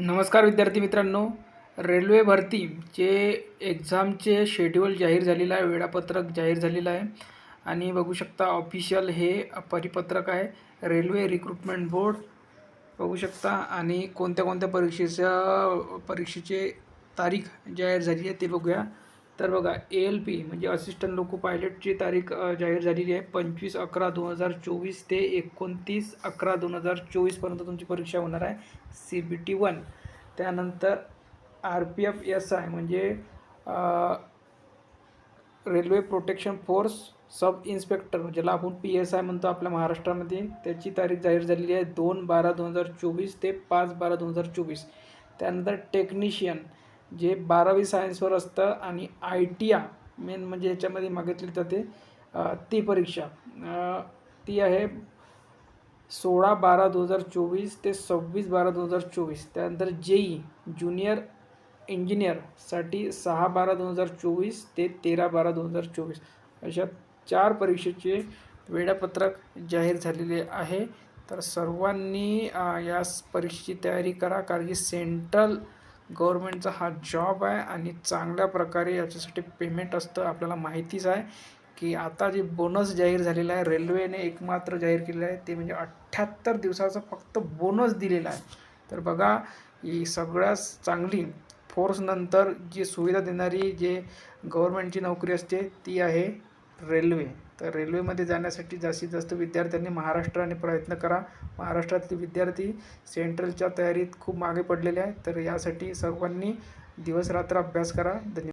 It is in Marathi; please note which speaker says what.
Speaker 1: नमस्कार विद्यार्थी मित्रांनो. रेल्वे भरतीचे एक्झामचे शेड्यूल जाहीर झालेलं आहे वेळापत्रक जाहीर झालेलं आहे. आणि बघू शकता ऑफिशियल हे परिपत्रक आहे. रेल्वे रिक्रुटमेंट बोर्ड बघू शकता. आणि कोणत्या कोणत्या परीक्षेच्या परीक्षेचे तारीख जाहीर झाली आहे ते बघूया. तर बघा ए एल पी म्हणजे असिस्टंट लोको पायलटची तारीख जाहीर झालेली आहे पंचवीस अकरा दोन हजार चोवीस ते एकोणतीस अकरा दोन हजार चोवीसपर्यंत तुमची परीक्षा होणार आहे. सी बी टी वन त्यानंतर R P F S I म्हणजे railway protection force sub inspector ज्याला आपण पी एस आय म्हणतो आपल्या महाराष्ट्रामध्ये. त्याची तारीख जाहीर झालेली आहे दोन बारा दोन हजार चोवीस ते पाच बारा दोन हजार चोवीस. त्यानंतर टेक्निशियन जे बारावी सायन्सवर असतं आणि आय टी आ मेन म्हणजे याच्यामध्ये मागितली जाते ती परीक्षा. ती आहे सोळा बारा दोन हजार चोवीस ते सव्वीस बारा दोन हजार चोवीस. त्यानंतर जेई ज्युनियर इंजिनियरसाठी सहा बारा दोन हजार चोवीस ते तेरा बारा दोन हजार चोवीस. अशा चार परीक्षेचे वेळापत्रक जाहीर झालेले आहे. तर सर्वांनी या परीक्षेची तयारी करा. कारण की सेंट्रल गव्हर्मेंटचा हा जॉब आहे आणि चांगल्या प्रकारे याच्यासाठी पेमेंट असतं आपल्याला माहितीच आहे की आता जे बोनस जाहीर झालेला आहे रेल्वेने एकमात्र जाहीर केलेलं आहे ते म्हणजे अठ्ठ्याहत्तर दिवसाचा फक्त बोनस दिलेला आहे. तर बघा ही सगळ्यात चांगली फोर्सनंतर जी सुविधा देणारी जे गव्हर्मेंटची नोकरी असते ती आहे रेल्वे. तर रेल्वेमध्ये जाण्यासाठी जास्तीत जास्त विद्यार्थ्यांनी महाराष्ट्राने प्रयत्न करा. महाराष्ट्रातले विद्यार्थी सेंट्रलच्या तयारीत खूप मागे पडलेले आहेत. तर यासाठी सर्वांनी दिवसरात्र अभ्यास करा. धन्यवाद.